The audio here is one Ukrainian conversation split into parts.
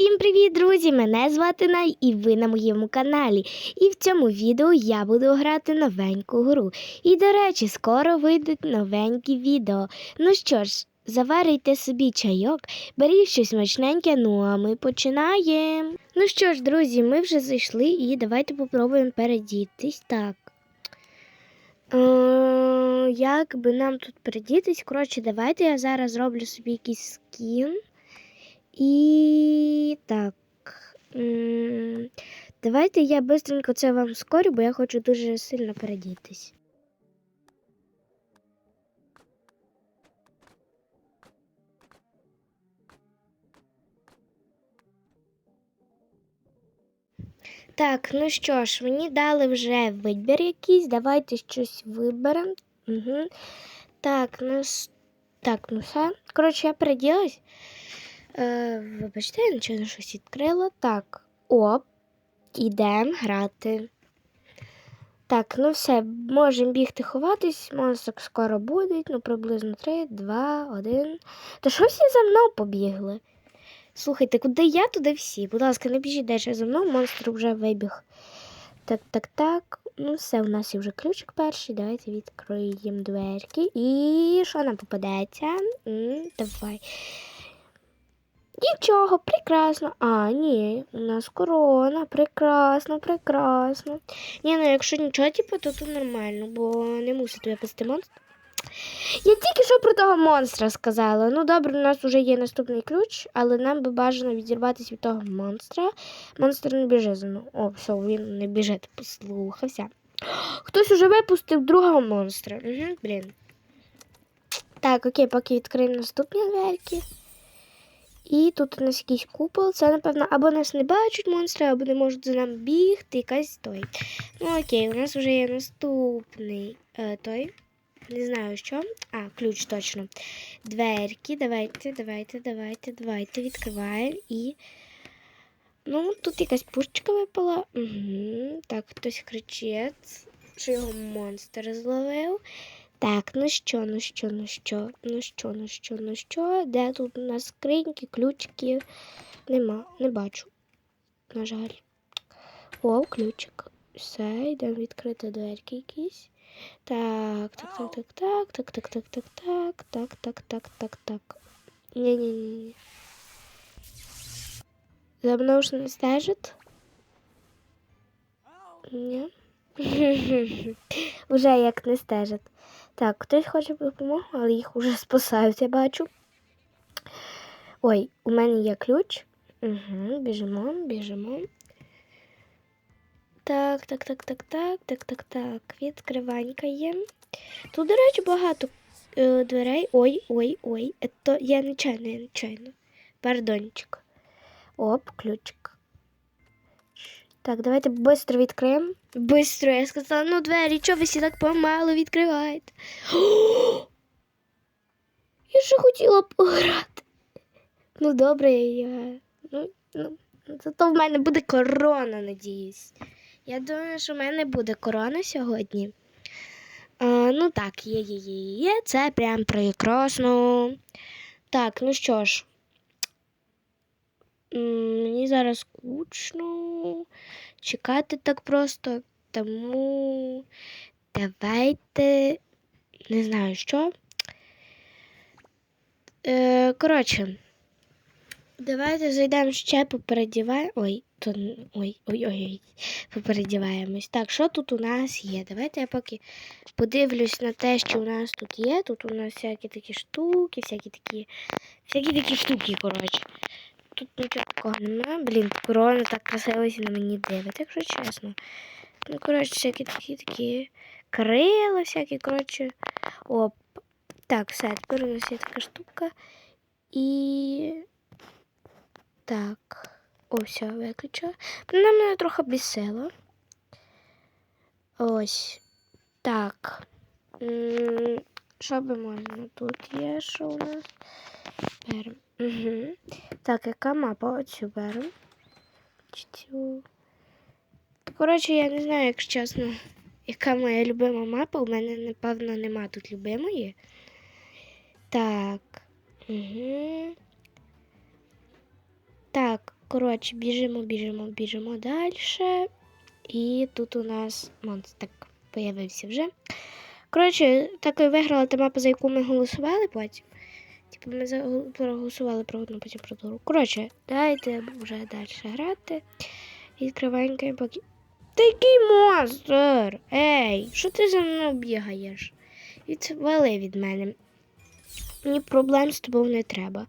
Усім привіт, друзі! Мене звати Най, і ви на моєму каналі. І в цьому відео я буду грати новеньку гру. І, до речі, скоро вийдуть новенькі відео. Ну що ж, заварюйте собі чайок, беріть щось смачненьке, ну а ми починаємо. Ну що ж, друзі, ми вже зайшли і давайте попробуємо передітись. Так. Е, як би нам тут передітись? Коротше, давайте я зараз зроблю собі якийсь скін. І так. Давайте я швидко це вам скорю, бо я хочу дуже сильно передітись. Так, ну що ж, мені дали вже вибір якийсь. Давайте щось виберемо. Угу. Так, ну, так, ну все. Коротше, я переділась. Е, вибачте, я нічого щось відкрила. Так, оп, ідемо грати. Так, ну все, можемо бігти ховатись, монстрик скоро буде, ну приблизно 3, 2, 1. Та що всі за мною побігли? Слухайте, куди я, туди всі. Будь ласка, не біжіть далі за мною, монстр вже вибіг. Так, так, так. Ну, все, у нас є вже ключик перший. Давайте відкриємо дверки. І що нам попадеться? М, давай. Нічого, прекрасно. А, ні, у нас корона. Прекрасно, прекрасно. Ні, ну якщо нічого, типу, то тут нормально, бо не мусить тебе пасти монстр. Я тільки що про того монстра сказала. Ну добре, у нас вже є наступний ключ, але нам би бажано відірватися від того монстра. Монстр не біжить за мною. О, все, він не біжить, послухався. Хтось уже випустив другого монстра. Угу, блін. Так, окей, поки відкриємо наступні дверки. І тут у нас якийсь купол. Це, напевно, або нас не бачать монстри, або не можуть за нами бігти, якась той. Ну окей, у нас вже є наступний е, той. Не знаю що. А, ключ точно. Дверки. Давайте, давайте, давайте, давайте. Відкриваємо і. Ну, тут якась пушечка випала. Угу. Так, хтось кричить, що його монстр зловив. Так, ну що, ну що, ну що, ну що, ну що, ну що? Де тут у нас скриньки, ключики? Нема, не бачу. На жаль. О, ключик. Все, йдемо відкрити дверки якісь. Так, так, так, так, так, так, так, так, так, так, так, так, так, так. Ні-ні-ні. За мною ж не стежить? Ні. Уже як не стежить. Так, хтось хоче допомогу, але їх уже спасають, я бачу. Ой, у мене є ключ. Угу, біжимо, біжимо. Так, так, так, так, так, так, так, так. Відкриванька є. Тут, до речі, багато е, дверей. Ой, ой, ой. Это я нечайно, я нечайно. Пардончик. Оп, ключик. Так, давайте швидко відкриємо. Бистро, я сказала, ну двері, чого ви всі так помало відкриваєте? Я ще хотіла пограти. Ну, добре, я. Ну, ну, зато в мене буде корона, надіюсь. Я думаю, що в мене буде корона сьогодні. А, ну так, є, є, є, є. Це прям прекрасно. Так, ну що ж. Мені зараз скучно чекати так просто, тому давайте не знаю що. Е, коротше, давайте зайдемо ще попередіваємо. Ой, то ой, ой, ой, ой, попередіваємось. Так, що тут у нас є? Давайте я поки подивлюсь на те, що у нас тут є. Тут у нас всякі такі штуки, всякі такі, всякі такі штуки, коротше. Тут нічого такого немає. Блін, корона так красиво на мені дивить, якщо чесно. Ну, коротше, всякі такі такі крила, всякі, коротше. Оп. Так, все, тепер у нас є така штука. І. Так. О, все, виключила. Вона мене трохи бісила. Ось. Так. Що би можна? Тут є, що у нас? Берем. Угу. Так, яка мапа? Оцю берем. Чи цю? Коротше, я не знаю, якщо чесно, яка моя любима мапа. У мене, напевно, нема тут любимої. Так. Угу. Так, коротше, біжимо, біжимо, біжимо далі. І тут у нас монстр появився вже. Коротше, так і виграла та мапа, за яку ми голосували потім. Типу ми проголосували про одну, потім про другу. Коротше, давайте вже далі грати. Відкриваємо поки. Такий монстр! Ей, що ти за мною бігаєш? Відвали від мене. Мені проблем з тобою не треба.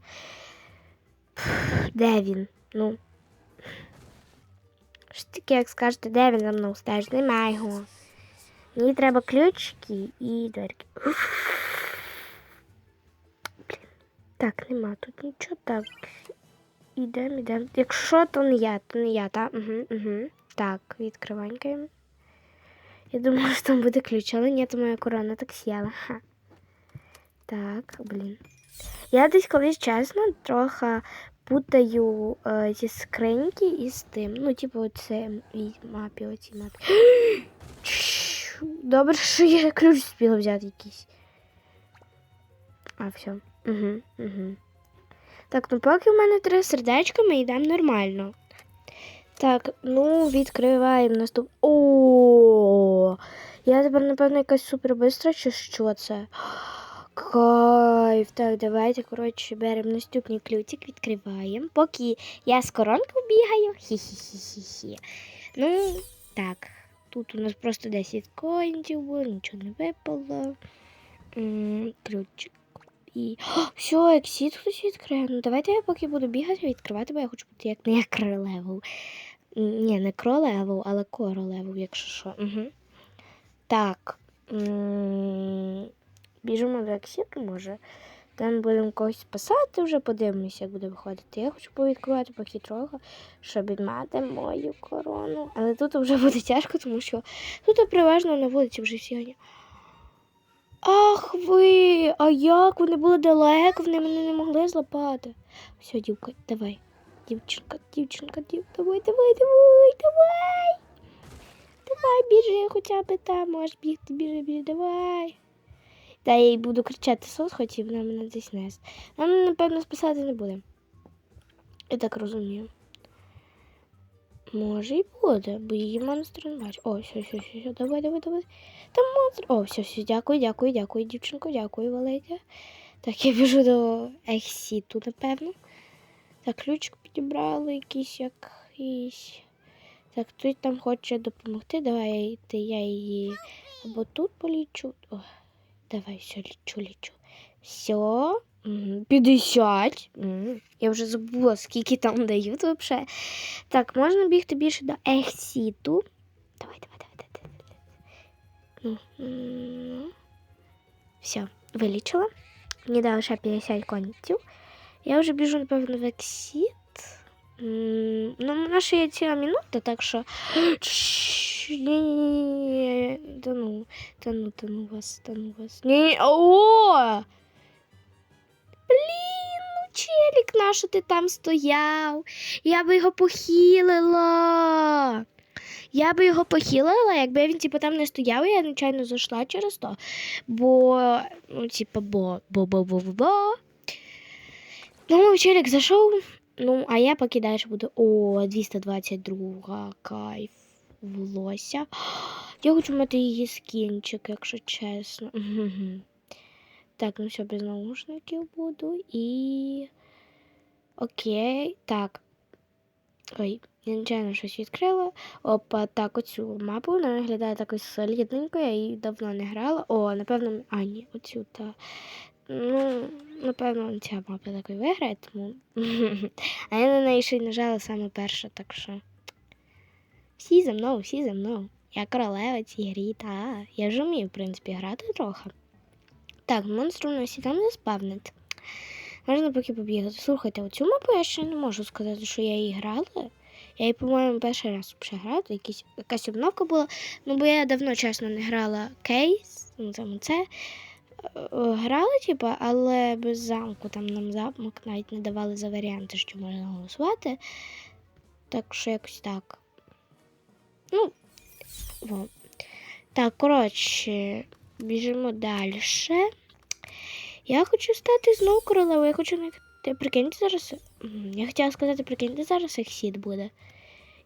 Де він? Ну. Що таке, як скажете, де він за мною стежить? Немає його. Мені треба ключики і дверки. Так, нема тут нічого. Так. Ідемо, ідемо. Якщо то не я, то не я, так? Угу, угу. Так, відкриванькаємо. Я думала, що там буде ключ, але ні, то моя корона так сіла. Ха. Так, блін. Я десь колись чесно трохи путаю е, ці скриньки із тим. Ну, типу, це мапі, оці мапі. Добре, що я ключ спіла взяти якийсь. А, все. Угу, угу. Так, ну поки в мене три сердечка, ми йдемо нормально. Так, ну відкриваємо наступ. О! Я тепер, напевно, якась супер бистра, чи що це? Кайф. Так, давайте, коротше, беремо наступний ключик, відкриваємо. Поки я з коронкою бігаю. Хі-хі-хі-хі-хі. Ну, так. Тут у нас просто 10 коїнів було, нічого не випало. Ключик. І. О, все, ексіт хтось відкриє. Ну давайте я поки буду бігати, відкривати, бо я хочу бути як не як королеву. Ні, не королеву, але королеву, якщо що. Угу. Так. Біжимо до ексіту, може. Там будемо когось спасати, вже подивимося, як буде виходити. Я хочу повідкривати поки трохи, щоб відмати мою корону. Але тут вже буде тяжко, тому що тут переважно на вулиці вже сьогодні. Ах ви! А як? Вони були далеко, вони мене не могли злапати. Все, дівка, давай. Дівчинка, дівчинка, дів, давай, давай, давай, давай. Давай, біжи, хоча б там, можеш бігти, біжи, біжи, давай. Та я їй буду кричати сос, хоч і вона мене десь нес. Нам, напевно, спасати не буде. Я так розумію. Може і буде, бо її монстр не бачить. О, все, все, все, все, давай, давай, давай. Там монстр. О, все, все, дякую, дякую, дякую, дівчинко, дякую, Валетя. Так, я біжу до ексіту, напевно. Так, ключик підібрали якийсь якийсь. Так, хтось там хоче допомогти. Давай я її або тут полічу. О, давай, все, лічу, лічу. Все. Мгм, 50. Я вже забула, скільки там дають взагалі. Так, можна бігти більше до ексіту. Давай, давай, давай, давай. давай. Все, вилічила. Мені дали ще 50 конців. Я вже біжу, напевно, в ексіт. Ну, у нас є ціла минута, так що. Ні-ні-ні. Та ну, та ну, та ну вас, та ну вас. Ні, о! Блін, ну челік, нащо ти там стояв? Я би його похилила. Я би його похилила, якби він типу, там не стояв, я нечайно зайшла через то. Бо, ну, типу, бо, бо, бо, бо, бо, бо. Ну, челік зайшов. Ну, а я поки далі буду. О, 222 кайф. Волосся. Я хочу мати її скінчик, якщо чесно. Так, ну все, без наушників буду і. Окей. Так. Ой, я нечайно щось відкрила. Опа, так, оцю мапу вона виглядає такою солідненько, я її давно не грала. О, напевно, а ні, оцю та. Ну, напевно, ця мапа такою виграє, тому. а я на неї ще й нажала саме перша, так що. Всі за мною, всі за мною. Я королева цій грі, та я вже вмію, в принципі, грати трохи. Так, монстр у нас і там не спавнить. Можна поки побігати. Слухайте, оцю мапу я ще не можу сказати, що я її грала. Я її, по-моєму, перший раз грала, якась обновка була. Ну, бо я давно, чесно, не грала кейс, ну там це. Грала, типу, але без замку. Там нам замок навіть не давали за варіанти, що можна голосувати. Так що якось так. Ну, во. Так, коротше, біжимо далі. Я хочу стати знову королевою, я хочу Ти прикиньте зараз. Я хотіла сказати, прикиньте, зараз ексіт буде.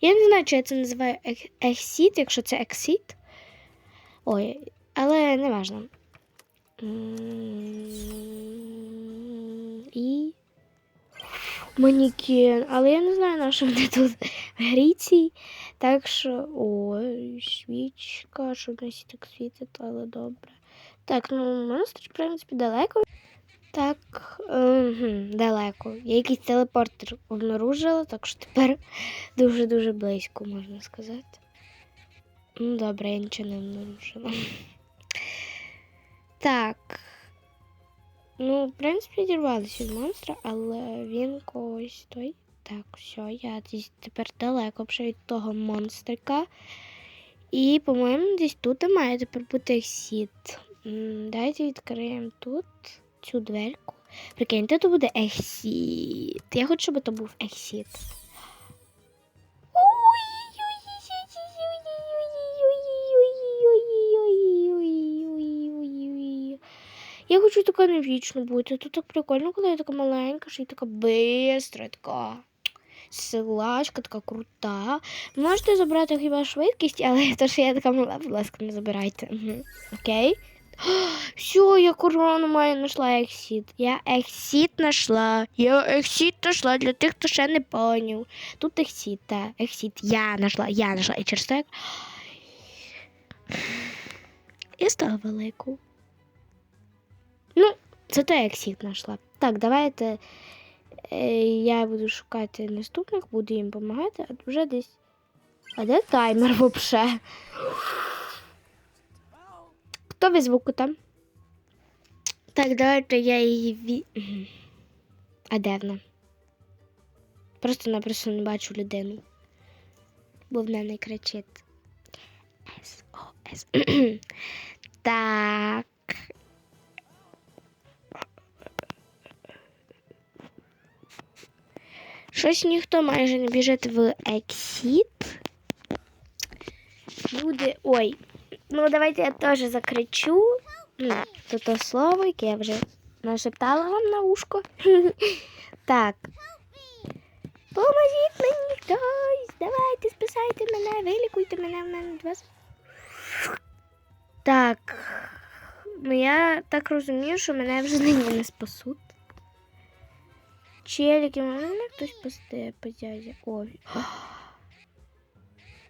Я не знаю, чи я це називаю ек- ексіт, якщо це ексіт. Ой, але не важно. І. Манікен. Але я не знаю, на що вони тут гріці. Так що. Ой, свічка, що в так світить, але добре. Так, ну монстр, в принципі, далеко. Так, угу, далеко. Я якийсь телепортер обнаружила, так що тепер дуже-дуже близько, можна сказати. Ну, добре, я нічого не обнаружила. Так. Ну, в принципі, дірвалися від монстра, але він когось той. Так, все, я десь тепер далеко вже від того монстрика. І, по-моєму, десь тут має тепер бути ексіт. Давайте відкриємо тут цю дверку. Прикиньте, то буде ексіт. Я хочу, щоб то був ексіт. Я хочу така невічно бути. Тут так прикольно, коли я така маленька, що я така бистра, така силачка, така крута. Можете забрати хіба швидкість, але то, що я така мала, будь ласка, не забирайте. Окей? Все, я корону маю знайшла ексіт. Я ексіт знайшла. Я ексіт знайшла для тих, хто ще не поняв. Тут ексіт, та, ексіт. Я знайшла, я знайшла. І через це. Я стала велику. Ну, це те ексіт знайшла. Так, давайте. Е, я буду шукати наступних, буду їм допомагати, а вже десь. А де таймер взагалі? Хто без звуку там? Так, давайте я її ві... А де вона? Просто-напросто не бачу людину. Бо в мене кричить. СОС. так. Щось ніхто майже не біжить в ексіт. Буде. Ой. Ну, давайте я теж закричу. Це то слово, яке я вже нашептала вам на ушко. так. Поможіть мені хтось. Давайте, спасайте мене, вилікуйте мене в мене два. Так. Ну, я так розумію, що мене вже нині не спасуть. Челіки, мене хтось спасти, подядя. Ой.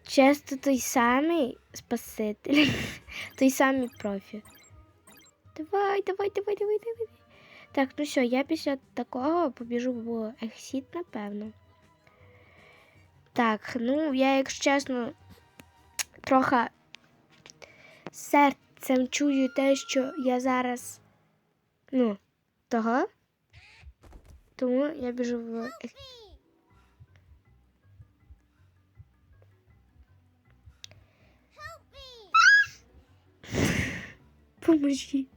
Часто той самий спаситель, той самий профі. Давай, давай, давай, давай, давай. Так, ну все, я після такого побіжу в ексіт, напевно. Так, ну я, якщо чесно, трохи серцем чую те, що я зараз. Ну, того. Тому я біжу в. Поможіть.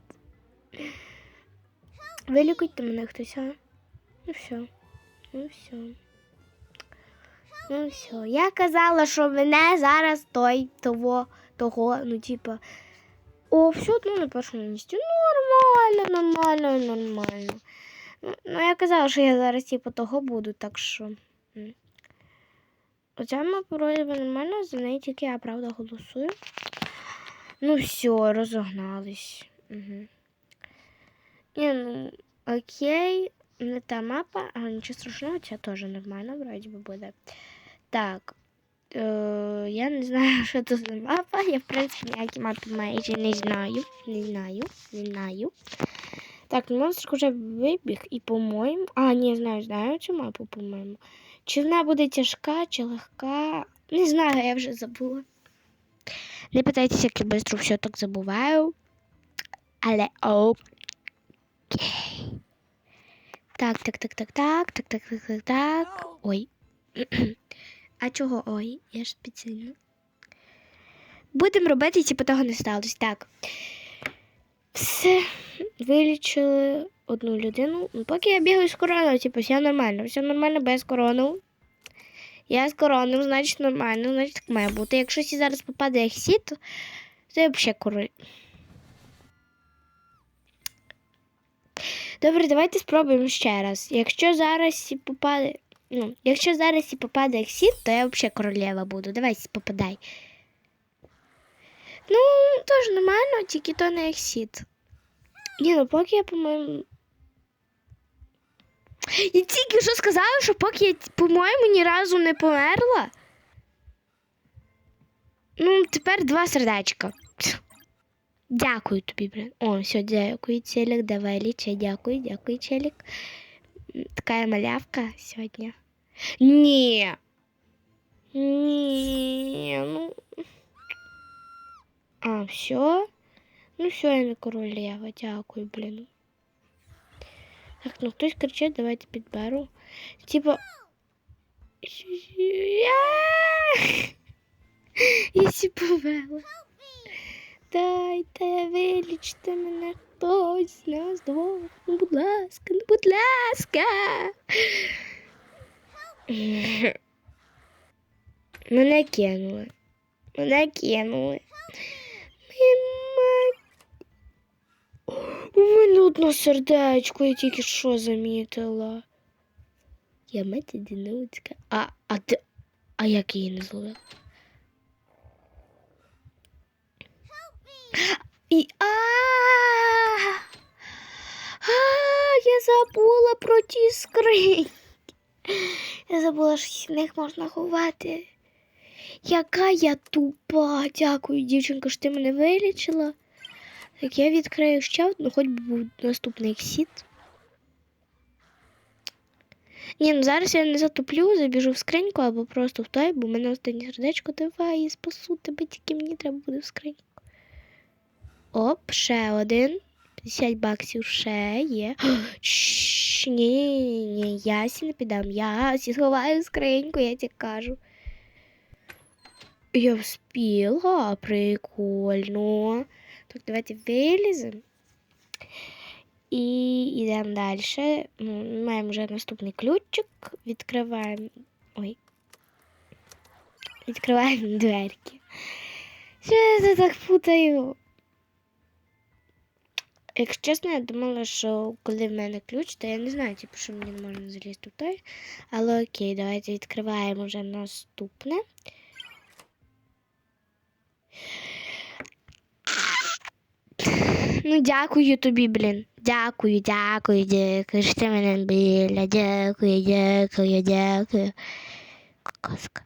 Вилікуйте мене хтось, а? Ну все. Ну все. Ну все. Я казала, що мене зараз той того, того, ну типа. О, все одно на першому місці. Нормально, нормально, нормально. Ну, ну, я казала, що я зараз типу того буду, так що. Оця мапа вроді нормально, за неї тільки я правда голосую. Ну все, розогнались. Угу. Ні, ну, окей, не та мапа, а нічого страшного, ця теж нормально, вроді би буде. Так. Е, я не знаю, що це за мапа. Я, в принципі, ніякі мапи майже не знаю. Не знаю, не знаю. Так, монстр вже вибіг і, по-моєму. А, ні, знаю, знаю цю мапу, по-моєму. Чи вона буде тяжка, чи легка. Не знаю, я вже забула. Не питайтеся, як я швидко все так забуваю. Але окей. Так, так, так, так, так, так, так, так, так, так. Ой. А чого ой? Я ж спеціально. Будемо робити, типу того не сталося. Так. Все. Вилічили одну людину. Ну, Поки я бігаю з короною, типу, все нормально. Все нормально без корону. Я з короною, значить нормально, значить так має бути. Якщо сі зараз попаде ексіт, то це взагалі король. Добре, давайте спробуємо ще раз. Якщо зараз попаде. Ну, якщо зараз і попаде ексіт, то я взагалі королева буду. Давай попадай. Ну, теж нормально, тільки то не ексіт. Ні, ну поки я, по-моєму. Я тільки що сказала, що поки я, по-моєму, ні разу не померла. Ну, тепер два сердечка. Дякую тобі, блин. О, все, дякую, челік. Давай лічай, дякую, дякую, челік. Така малявка сьогодні. Ні. Ні, ну. А, все. Ну, все, я не королева, дякую, блін. Так, ну хтось кричить, давайте підберу. Типа. Я- Я сі повела. Дайте, вилічте мене хтось з нас двох. Ну, будь ласка, ну, будь ласка. Мене кинули. Мене кинули. У мене одно сердечко, я тільки що замітила. Я мать одиночка. А, а ти. А як її не зловила? І а, а, я забула про ті скриньки. Я забула, що в них можна ховати. Яка я тупа. Дякую, дівчинка, що ти мене вилічила. Так, я відкрию ще одну, хоч би був наступний ексіт. Ні, ну зараз я не затуплю, забіжу в скриньку або просто в той, бо в мене останнє сердечко. Давай, я спасу тебе, тільки мені треба буде в скриньку. Оп, ще один. 50 баксів ще є. Ні, ні, ні, я сі не піддам. Я сі сховаю в скриньку, я тебе кажу. Я вспіла, прикольно. Так, давайте виліземо. І йдемо далі. Ну, маємо вже наступний ключик. Відкриваємо. Ой. Відкриваємо дверки. Що я це так путаю? Якщо чесно, я думала, що коли в мене ключ, то я не знаю, типу, що мені не можна залізти в той. Але окей, давайте відкриваємо вже наступне. Ну, дякую тобі, блін. Дякую, дякую, дякую. Що ти мене біля. Дякую, дякую, дякую. Казка.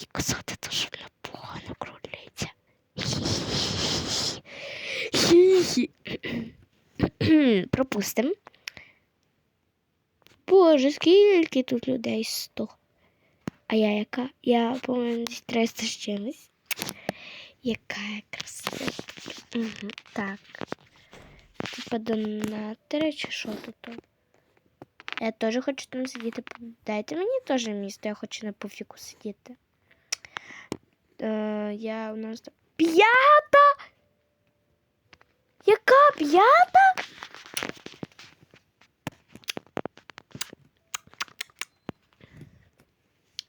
Їй казати, то що вона погано крутиться. Пропустимо. Боже, скільки тут людей? Сто. А я яка? Я, по-моєму, десь 300 з чимось. Яка я красива. Угу, так. Типа донатори чи що тут? Я теж хочу там сидіти. Дайте мені теж місто, я хочу на пуфіку сидіти. Е, я у нас. П'ята! Яка п'ята?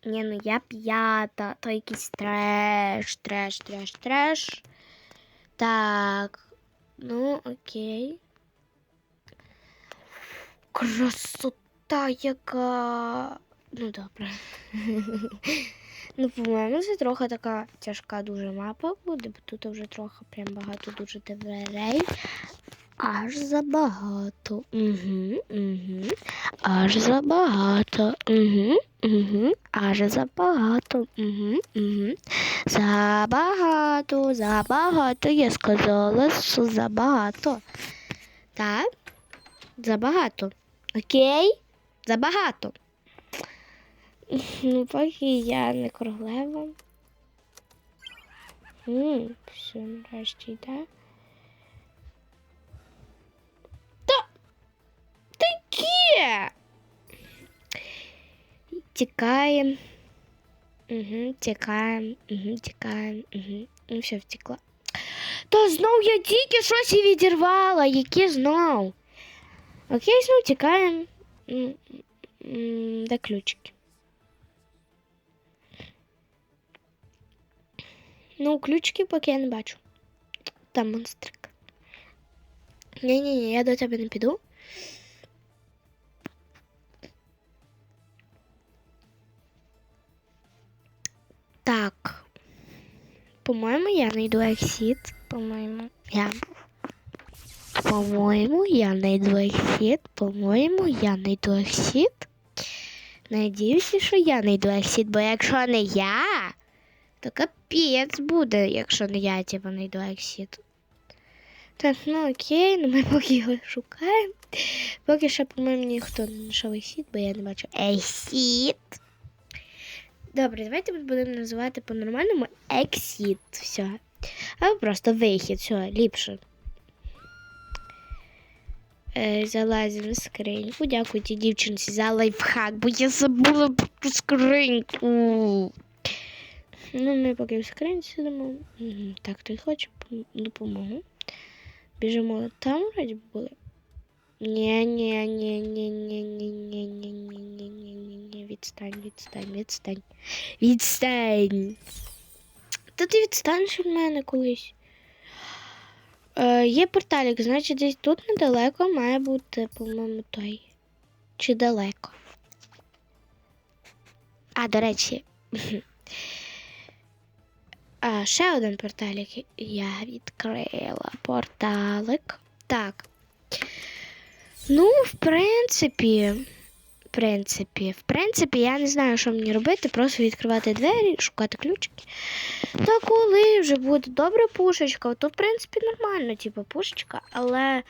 Ні, ну я п'ята, то якийсь треш, треш, треш, треш. Так, ну окей. Красота яка. Ну добре. ну, по-моєму, це трохи така тяжка дуже мапа буде, бо тут вже трохи прям багато дуже дверей. Аж забагато. Угу, угу. Аж забагато. Угу, угу. Аж забагато. Угу, угу. Забагато, забагато. Я сказала, що забагато. Так? Забагато. Окей? Забагато. Ну, поки я не королева. Все, нарешті йде. таке. Тікаємо. Угу, тікаємо, угу, тікаємо, угу. Ну, все, втекла. Та знов я тільки щось і відірвала, які знов. Окей, знов тікаємо. М, м, Де ключики? Ну, ключики поки я не бачу. Там монстрик. Ні-ні-ні, я до тебе не піду. Так. По-моєму, я знайду ексіт. По-моєму, я. По-моєму, я знайду ексіт. По-моєму, я знайду ексіт. Надіюся, що я знайду ексіт, бо якщо не я, то капець буде, якщо не я типу, знайду ексіт. Так, ну окей, ну ми поки його шукаємо. Поки що, по-моєму, ніхто не знайшов ексіт, бо я не бачу ексіт. Добре, давайте будемо називати по-нормальному ексіт. Все. Або просто вихід, все, ліпше. Е, залазимо в скриньку. Дякую тій дівчинці за лайфхак, бо я забула про скриньку. Ну, ми поки в скринці сидимо. Так, той хоче допомогу. Біжимо там вроді були. Ні, ні, ні, ні, ні, ні, ні, ні, ні, ні, ні, ні, відстань, відстань, відстань. Відстань. Та ти відстанеш від мене колись. Є порталік, значить десь тут недалеко має бути, по-моєму, той. Чи далеко. А, до речі. А, ще один порталік. Я відкрила порталик. Так. Ну, в принципі, в принципі, в принципі, я не знаю, що мені робити, просто відкривати двері, шукати ключики. Та коли вже буде добра пушечка, то в принципі нормально, типу, пушечка, але.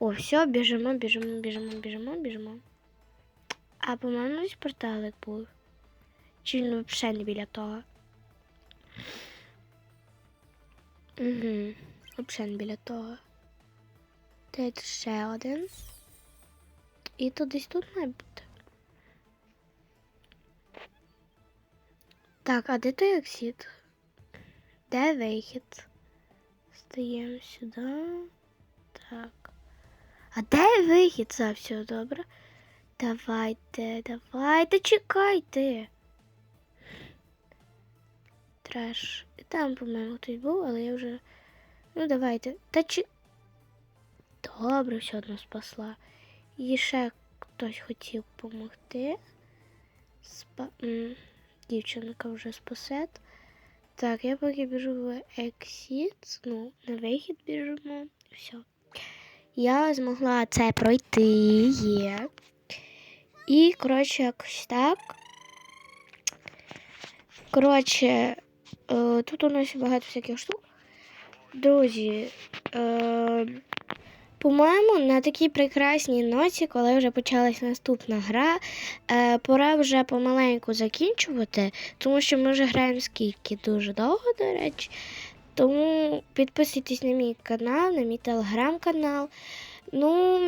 О, все, біжимо, біжимо, біжимо, біжимо, біжимо. А по-моєму, ось порталик був. Чи він взагалі не біля того? Угу. Взагалі не біля того. Тут ще один. І тут десь тут має бути. Так, а де той ексіт? Де вихід? Стаємо сюди. Так. А де вихід? Це все добре. Давайте, давайте, чекайте. Треш. Там, по-моєму, хтось був, але я вже. Ну, давайте. Та чи. Добре, все одно спасла. І ще хтось хотів допомогти. Спа... Дівчинка вже спасе. Так, я поки біжу в ексіт. Ну, на вихід біжимо. Все. Я змогла це пройти. Є. І, коротше, якось так. Коротше, е, тут у нас багато всяких штук. Друзі, е, по-моєму, на такій прекрасній ноті, коли вже почалась наступна гра, е, пора вже помаленьку закінчувати, тому що ми вже граємо скільки дуже довго, до речі. Тому підписуйтесь на мій канал, на мій телеграм-канал. Ну,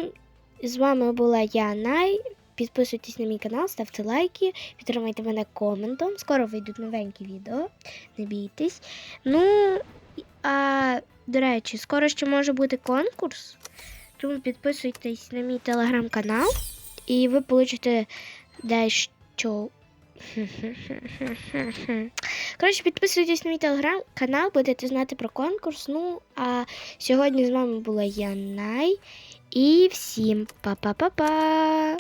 з вами була я, Най. Підписуйтесь на мій канал, ставте лайки, підтримайте мене коментом. Скоро вийдуть новенькі відео, не бійтесь. Ну, а до речі, скоро ще може бути конкурс. Тому підписуйтесь на мій телеграм-канал, і ви получите дещо. Коротше, підписуйтесь на мій телеграм-канал, будете знати про конкурс. Ну, а сьогодні з вами була я Най. І всім па-па-па-па!